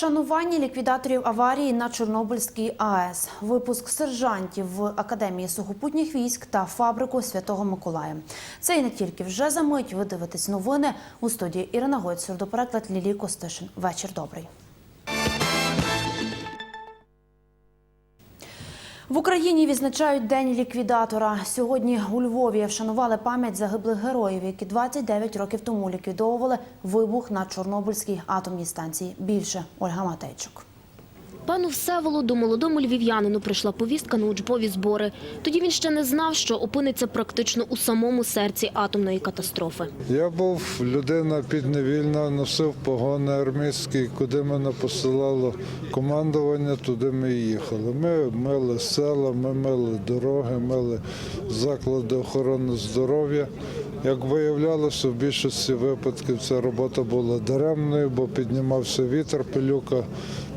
вшанування ліквідаторів аварії на Чорнобильській АЕС, випуск сержантів в Академії сухопутніх військ та фабрику Святого Миколая. Це і не тільки вже за мить. Ви дивитесь новини у студії Ірина Гойцер. До переклад Лілі Костишин. Вечір добрий. В Україні відзначають День ліквідатора. Сьогодні у Львові вшанували пам'ять загиблих героїв, які 29 років тому ліквідовували вибух на Чорнобильській атомній станції. Більше Ольга Матейчук. Пану Всеволоду, молодому львів'янину, прийшла повістка на учбові збори. Тоді він ще не знав, що опиниться практично у самому серці атомної катастрофи. Я був людина підневільна, носив погони армійські, куди мене посилало командування, туди ми їхали. Ми мили села, ми мили дороги, мили заклади охорони здоров'я. Як виявлялося, в більшості випадків ця робота була даремною, бо піднімався вітер, пилюка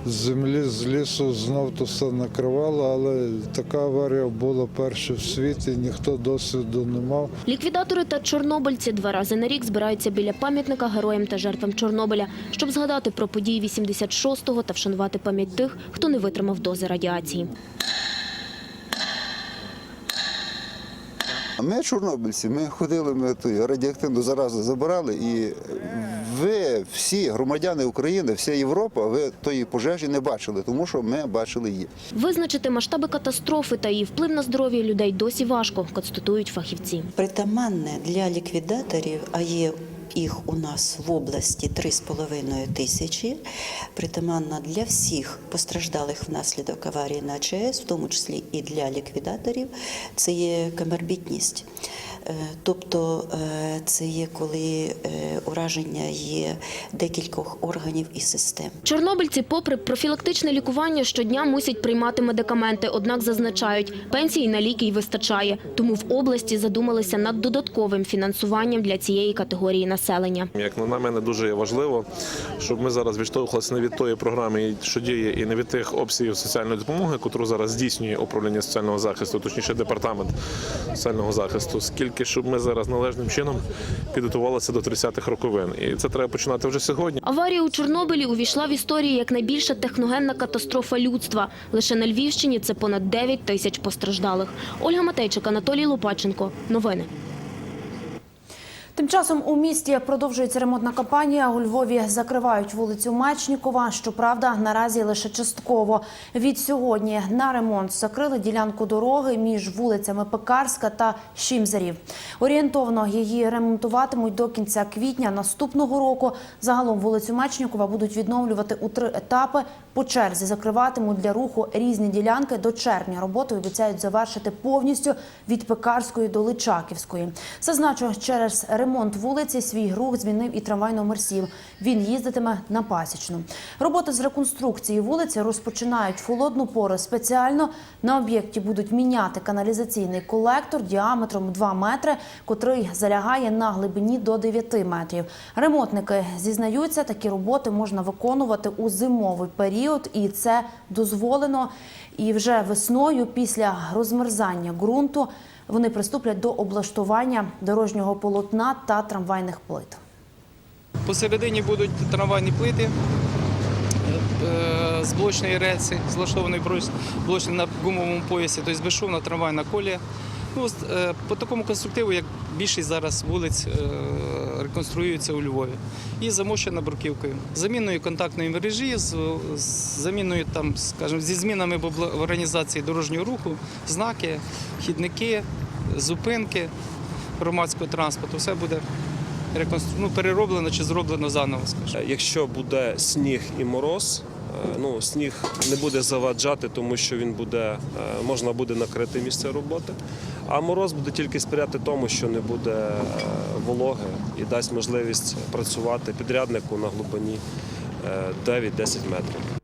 землі, з лісу, знов то все накривало, але така аварія була перша в світі, ніхто досвіду не мав. Ліквідатори та чорнобильці два рази на рік збираються біля пам'ятника героям та жертвам Чорнобиля, щоб згадати про події 86-го та вшанувати пам'ять тих, хто не витримав дози радіації. Ми чорнобильці, ми ходили, ми ту радіоактивну заразу забирали, і ви всі громадяни України, вся Європа, ви тої пожежі не бачили, тому що ми бачили її. Визначити масштаби катастрофи та її вплив на здоров'я людей досі важко, констатують фахівці. Притаманне для ліквідаторів, а є їх у нас в області 3,5 тисячі. Притаманна для всіх постраждалих внаслідок аварії на ЧАЕС, в тому числі і для ліквідаторів, це є коморбідність. Е, Тобто е, це є коли е, ураження є декількох органів і систем. Чорнобильці, попри профілактичне лікування, щодня мусять приймати медикаменти. Однак зазначають, пенсії на ліки й вистачає. Тому в області задумалися над додатковим фінансуванням для цієї категорії населення. Як на мене дуже важливо, щоб ми зараз відштовхувалися не від тої програми, що діє, і не від тих обсягів соціальної допомоги, яку зараз здійснює управління соціального захисту, точніше департамент соціального захисту, скільки щоб ми зараз належним чином підготувалися до 30-х роковин. І це треба починати вже сьогодні. Аварія у Чорнобилі увійшла в історію як найбільша техногенна катастрофа людства. Лише на Львівщині це понад 9 тисяч постраждалих. Ольга Матейчик, Анатолій Лопаченко. Новини. Тим часом у місті продовжується ремонтна кампанія. У Львові закривають вулицю Мечнікова. Щоправда, наразі лише частково. Від сьогодні на ремонт закрили ділянку дороги між вулицями Пекарська та Шімзарів. Орієнтовно її ремонтуватимуть до кінця квітня наступного року. Загалом вулицю Мечнікова будуть відновлювати у три етапи. По черзі закриватимуть для руху різні ділянки. До червня роботи обіцяють завершити повністю від Пекарської до Личаківської. Зазначу, через ремонт вулиці свій рух змінив і трамвай номер 7. Він їздитиме на пасічну. Роботи з реконструкції вулиці розпочинають холодну пору спеціально. На об'єкті будуть міняти каналізаційний колектор діаметром 2 метри, котрий залягає на глибині до 9 метрів. Ремонтники зізнаються, такі роботи можна виконувати у зимовий період, і це дозволено. І вже весною, після розмерзання ґрунту, вони приступлять до облаштування дорожнього полотна та трамвайних плит. Посередині будуть трамвайні плити е, з блочної рельси, злаштованої блочної на гумовому поясі, тобто безшовна трамвайна колія. Ну, е, по такому конструктиву, як більшість зараз вулиць е, реконструюється у Львові. І замощена бруківкою. Заміною контактної мережі, з заміною там, скажімо, зі змінами в організації дорожнього руху, знаки, хідники, зупинки громадського транспорту. Все буде реконстру... ну, перероблено чи зроблено заново, скажімо. Якщо буде сніг і мороз, е, ну сніг не буде заваджати, тому що він буде, е, можна буде накрити місце роботи. А мороз буде тільки сприяти тому, що не буде е, вологи і дасть можливість працювати підряднику на глибині е, 9-10 метрів.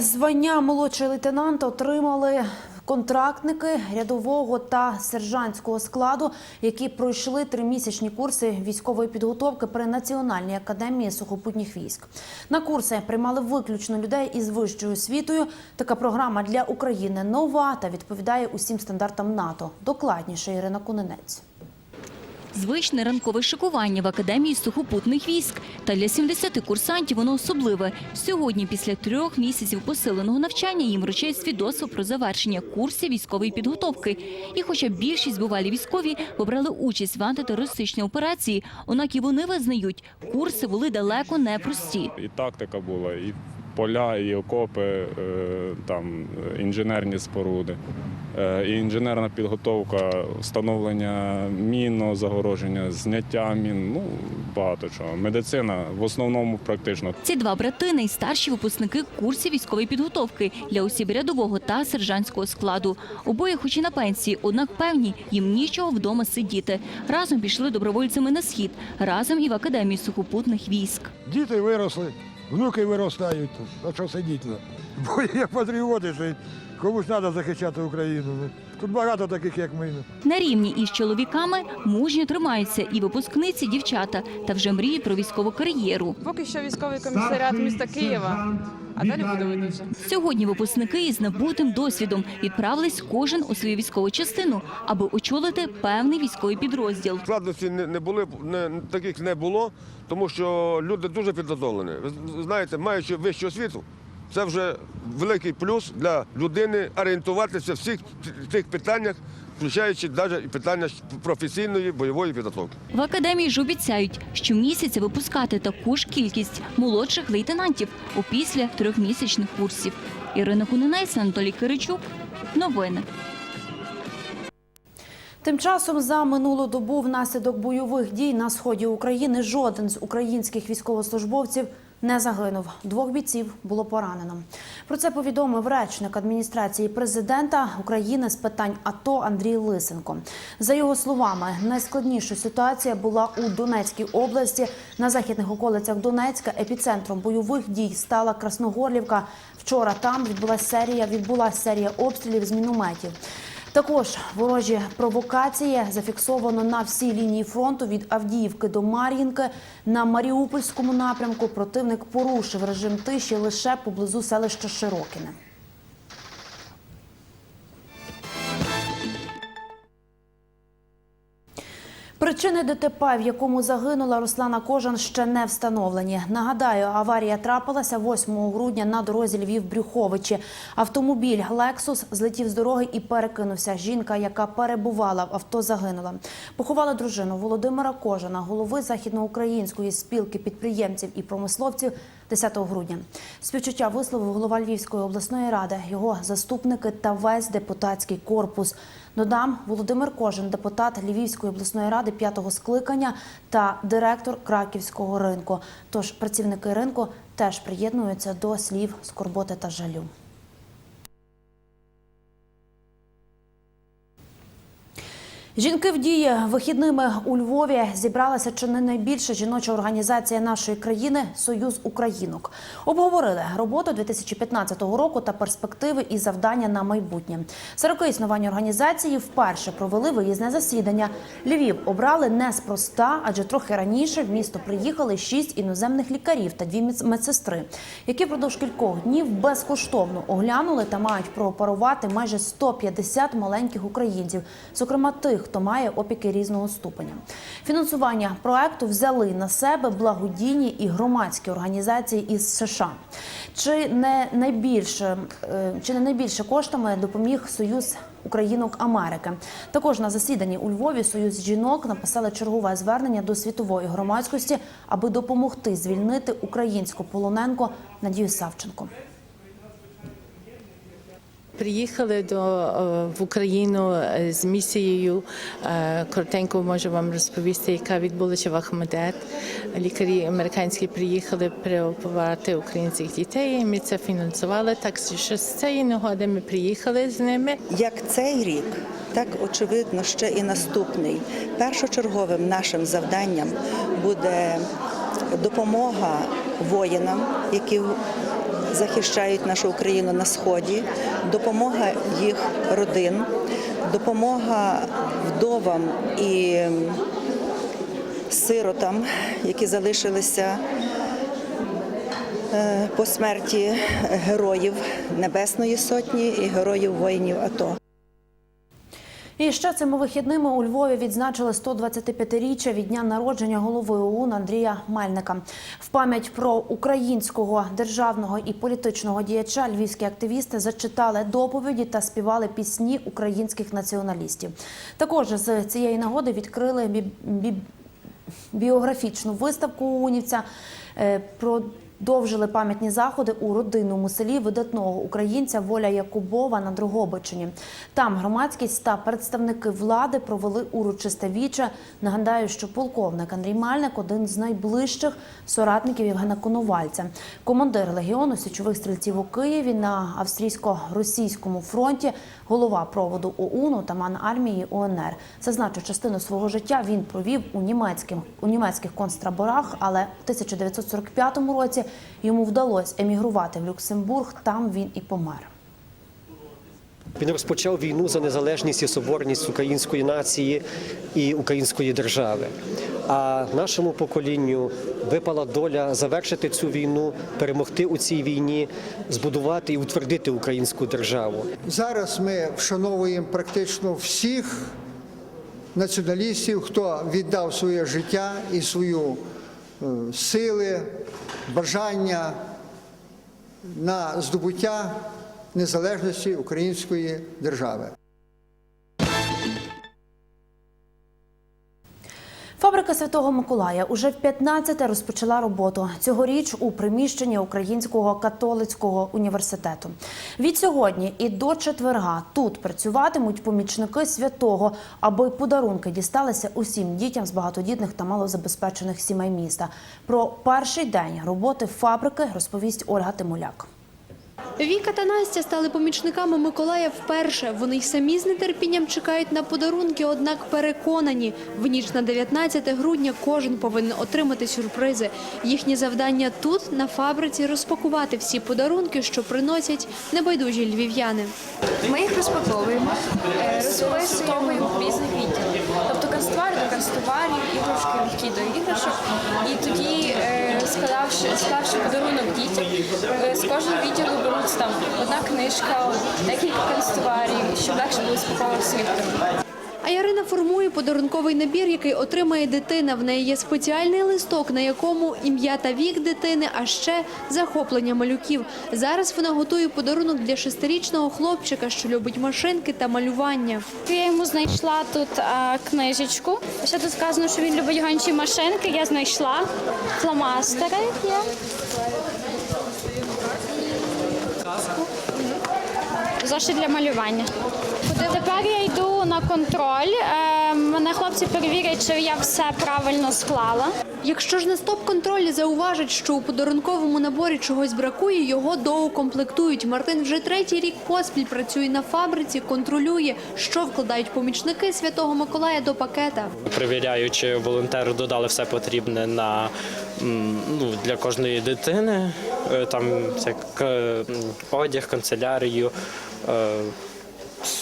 Звання молодший лейтенант отримали контрактники рядового та сержантського складу, які пройшли тримісячні курси військової підготовки при Національній академії сухопутніх військ. На курси приймали виключно людей із вищою освітою. Така програма для України нова та відповідає усім стандартам НАТО. Докладніше Ірина Кунинець. Звичне ранкове шикування в Академії сухопутних військ. Та для 70 курсантів воно особливе. Сьогодні, після трьох місяців посиленого навчання, їм вручають свідоцтво про завершення курсів військової підготовки. І хоча більшість бувалі військові побрали участь в антитерористичній операції, однак і вони визнають, курси були далеко не прості. І тактика була, і поля, і окопи, е, там інженерні споруди, е, і інженерна підготовка, встановлення мінного загороження, зняття мін, ну багато чого. Медицина в основному практично. Ці два брати найстарші випускники курсів військової підготовки для осіб рядового та сержантського складу. Обоє, хоч і на пенсії, однак певні, їм нічого вдома сидіти. Разом пішли добровольцями на схід, разом і в академію сухопутних військ. Діти виросли, внуки виростають. А що сидіти? Бо є патріоти, що комусь треба захищати Україну. ну. Тут багато таких, як ми. ну. На рівні із чоловіками мужньо тримаються і випускниці, дівчата, та вже мріють про військову кар'єру. Поки що військовий комісаріат міста Києва, а далі буде видно. Сьогодні випускники із набутим досвідом відправились кожен у свою військову частину, аби очолити певний військовий підрозділ. Складності не, не були, не, таких не було, тому що люди дуже підготовлені. Ви знаєте, маючи вищу освіту, це вже великий плюс для людини орієнтуватися в всіх тих питаннях, включаючи навіть і питання професійної бойової підготовки. В академії ж обіцяють, що місяця випускати таку ж кількість молодших лейтенантів опісля трьохмісячних курсів. Ірина Кунинець, Анатолій Киричук. Новини. Тим часом за минулу добу внаслідок бойових дій на сході України жоден з українських військовослужбовців не загинув. Двох бійців було поранено. Про це повідомив речник адміністрації президента України з питань АТО Андрій Лисенко. За його словами, найскладніша ситуація була у Донецькій області. На західних околицях Донецька епіцентром бойових дій стала Красногорлівка. Вчора там відбулася серія відбулася серія обстрілів з мінометів. Також ворожі провокації зафіксовано на всій лінії фронту від Авдіївки до Мар'їнки. На Маріупольському напрямку противник порушив режим тиші лише поблизу селища Широкіне. Причини ДТП, в якому загинула Руслана Кожан, ще не встановлені. Нагадаю, аварія трапилася 8 грудня на дорозі Львів-Брюховичі. Автомобіль «Лексус» злетів з дороги і перекинувся. Жінка, яка перебувала в авто, загинула. Поховали дружину Володимира Кожана, голови західноукраїнської спілки підприємців і промисловців 10 грудня. Співчуття висловив голова Львівської обласної ради, його заступники та весь депутатський корпус. Додам, Володимир Кожин, депутат Львівської обласної ради п'ятого скликання та директор Краківського ринку. Тож працівники ринку теж приєднуються до слів скорботи та жалю. Жінки в дії вихідними у Львові зібралася чи не найбільша жіноча організація нашої країни Союз Українок. Обговорили роботу 2015 року та перспективи і завдання на майбутнє. За роки існування організації вперше провели виїзне засідання. Львів обрали неспроста, адже трохи раніше в місто приїхали шість іноземних лікарів та дві медсестри, які впродовж кількох днів безкоштовно оглянули та мають прооперувати майже 150 маленьких українців, зокрема тих, хто має опіки різного ступеня. Фінансування проекту взяли на себе благодійні і громадські організації із США. Чи не найбільше е, чи не найбільше коштами допоміг Союз Українок Америки? Також на засіданні у Львові Союз жінок написали чергове звернення до світової громадськості, аби допомогти звільнити українську полоненку Надію Савченко. Приїхали до е, в Україну е, з місією. Е, Коротенько можу вам розповісти, яка відбулася в Ахмедет. Лікарі американські приїхали переоперувати українських дітей. Ми це фінансували. Так що з цієї нагоди ми приїхали з ними. Як цей рік, так очевидно ще і наступний. Першочерговим нашим завданням буде допомога воїнам, які захищають нашу Україну на сході, допомога їх родин, допомога вдовам і сиротам, які залишилися е, по смерті героїв Небесної Сотні і героїв воїнів АТО. І ще цими вихідними у Львові відзначили 125-річчя від дня народження голови ОУН Андрія Мельника. В пам'ять про українського державного і політичного діяча львівські активісти зачитали доповіді та співали пісні українських націоналістів. Також з цієї нагоди відкрили бі- бі- біографічну виставку унівця. Е, Продовжили пам'ятні заходи у родинному селі видатного українця Воля Якубова на Дрогобичині. Там громадськість та представники влади провели урочисте віче. Нагадаю, що полковник Андрій Мальник один з найближчих соратників Євгена Коновальця, командир легіону січових стрільців у Києві на австрійсько-російському фронті, голова проводу ОУН, отаман армії УНР. Зазначу, частину свого життя він провів у німецьких, у німецьких концтаборах, але в 1945 році йому вдалося емігрувати в Люксембург. Там він і помер. Він розпочав війну за незалежність і соборність української нації і української держави. А нашому поколінню випала доля завершити цю війну, перемогти у цій війні, збудувати і утвердити українську державу. Зараз ми вшановуємо практично всіх націоналістів, хто віддав своє життя і свою е, сили, бажання на здобуття незалежності української держави. Фабрика Святого Миколая уже в 15 розпочала роботу цьогоріч у приміщенні Українського католицького університету. Від сьогодні і до четверга тут працюватимуть помічники святого, аби подарунки дісталися усім дітям з багатодітних та малозабезпечених сімей міста. Про перший день роботи фабрики розповість Ольга Тимуляк. Віка та Настя стали помічниками Миколая вперше. Вони й самі з нетерпінням чекають на подарунки, однак переконані, в ніч на 19 грудня кожен повинен отримати сюрпризи. Їхнє завдання тут, на фабриці, розпакувати всі подарунки, що приносять небайдужі львів'яни. Ми їх розпаковуємо, е, розписуємо в різних відділів. Канцтовари до канцтоварів, іграшки легкі до іграшок. І тоді, е, склавши подарунок дітям, е, з кожного відділу беруть там одна книжка, декілька канцтоварів, щоб легше було свій подарунок. А Ярина формує подарунковий набір, який отримає дитина. В неї є спеціальний листок, на якому ім'я та вік дитини, а ще захоплення малюків. Зараз вона готує подарунок для шестирічного хлопчика, що любить машинки та малювання. Я йому знайшла тут а, книжечку. Ще тут сказано, що він любить гончі машинки. Я знайшла фломастери. Є. Зошит для малювання. Тепер я йду на контроль. Е, Мене хлопці перевірять, чи я все правильно склала. Якщо ж на стоп-контролі зауважать, що у подарунковому наборі чогось бракує, його доукомплектують. Мартин вже третій рік поспіль працює на фабриці, контролює, що вкладають помічники Святого Миколая до пакета. Перевіряю, чи волонтеру додали все потрібне на ну, для кожної дитини. Е, Там це к- одяг, канцелярію.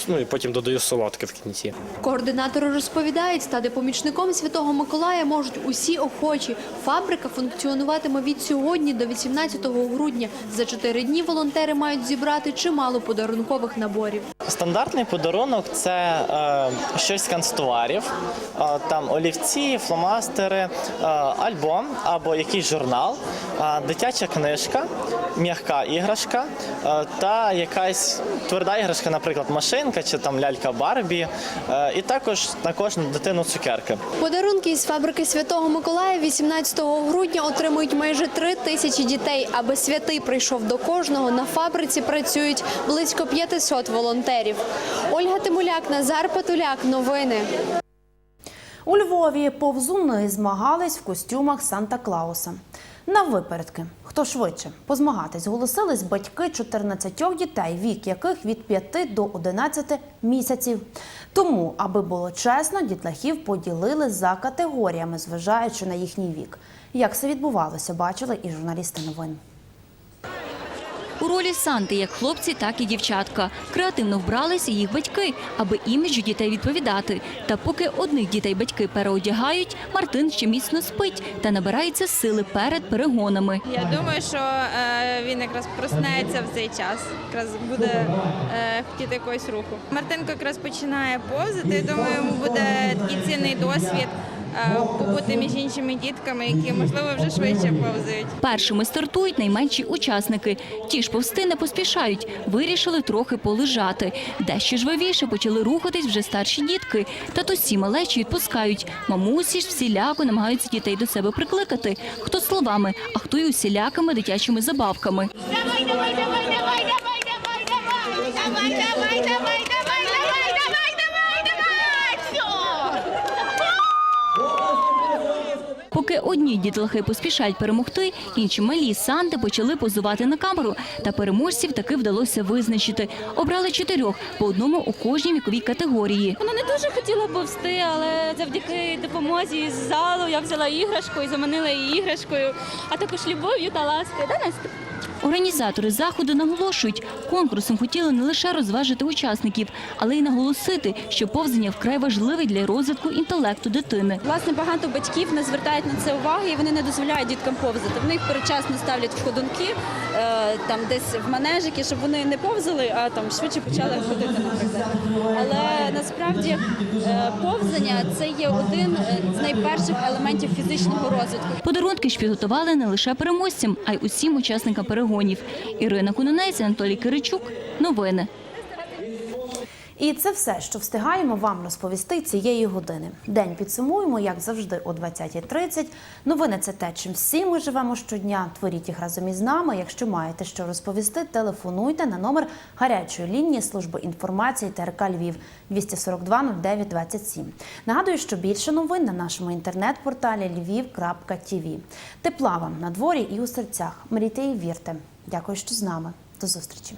Ну і потім додаю солодке в кінці. Координатори розповідають, стати помічником Святого Миколая можуть усі охочі. Фабрика функціонуватиме від сьогодні до 18 грудня. За чотири дні волонтери мають зібрати чимало подарункових наборів. Стандартний подарунок це е, щось з канцтоварів, е, там олівці, фломастери, е, альбом або якийсь журнал, е, дитяча книжка, м'яка іграшка е, та якась тверда іграшка, наприклад, машинка чи там лялька Барбі, е, і також на кожну дитину цукерки. Подарунки із фабрики Святого Миколая 18 грудня отримують майже три тисячі дітей. Аби святий прийшов до кожного, на фабриці працюють близько 500 волонтерів. Ольга Тимуляк, Назар Патуляк. Новини. У Львові повзуни змагались в костюмах Санта-Клауса. На випередки, хто швидше позмагатись, голосились батьки 14 дітей, вік яких від 5 до 11 місяців. Тому, аби було чесно, дітлахів поділили за категоріями, зважаючи на їхній вік. Як це відбувалося, бачили і журналісти новин. У ролі Санти як хлопці, так і дівчатка. Креативно вбралися їх батьки, аби іміджу дітей відповідати. Та поки одних дітей батьки переодягають, Мартин ще міцно спить та набирається сили перед перегонами. Я думаю, що е, він якраз проснеться в цей час, якраз буде е, хотіти якогось руху. Мартинко якраз починає повзати. Думаю, йому буде такий цінний досвід побути між іншими дітками, які можливо вже швидше повзають. Першими стартують найменші учасники. Ті ж повсти не поспішають, вирішили трохи полежати. Дещо жвавіше почали рухатись вже старші дітки. Татусі малечі відпускають. Мамусі ж всіляко намагаються дітей до себе прикликати. Хто словами, а хто й усілякими дитячими забавками. Давай, давай, давай, давай, давай, давай, давай, давай, давай, давай, давай, давай, давай, давай, давай, все. Поки одні дітлахи поспішають перемогти, інші малі Санти почали позувати на камеру. Та переможців таки вдалося визначити. Обрали чотирьох по одному у кожній віковій категорії. Вона не дуже хотіла повсти, але завдяки допомозі з залу я взяла іграшку і заманила її іграшкою, а також любов'ю та ласкою. Да, Настя? Організатори заходу наголошують, конкурсом хотіли не лише розважити учасників, але й наголосити, що повзання вкрай важливий для розвитку інтелекту дитини. Власне, багато батьків не звертають на це уваги і вони не дозволяють діткам повзати. В них передчасно ставлять в ходунки, е, там десь в манежики, щоб вони не повзали, а там швидше почали ходити, наприклад. Але насправді е, повзання це є один е, з найперших елементів фізичного розвитку. Подарунки ж підготували не лише переможцям, а й усім учасникам перегонів. Ірина Кунонець, Анатолій Киричук. Новини. І це все, що встигаємо вам розповісти цієї години. День підсумуємо, як завжди, о 20.30. Новини це те, чим всі ми живемо щодня. Творіть їх разом із нами. Якщо маєте що розповісти, телефонуйте на номер гарячої лінії служби інформації ТРК Львів 242 09 27. Нагадую, що більше новин на нашому інтернет-порталі lviv.tv. Тепла вам на дворі і у серцях. Мрійте і вірте. Дякую, що з нами. До зустрічі.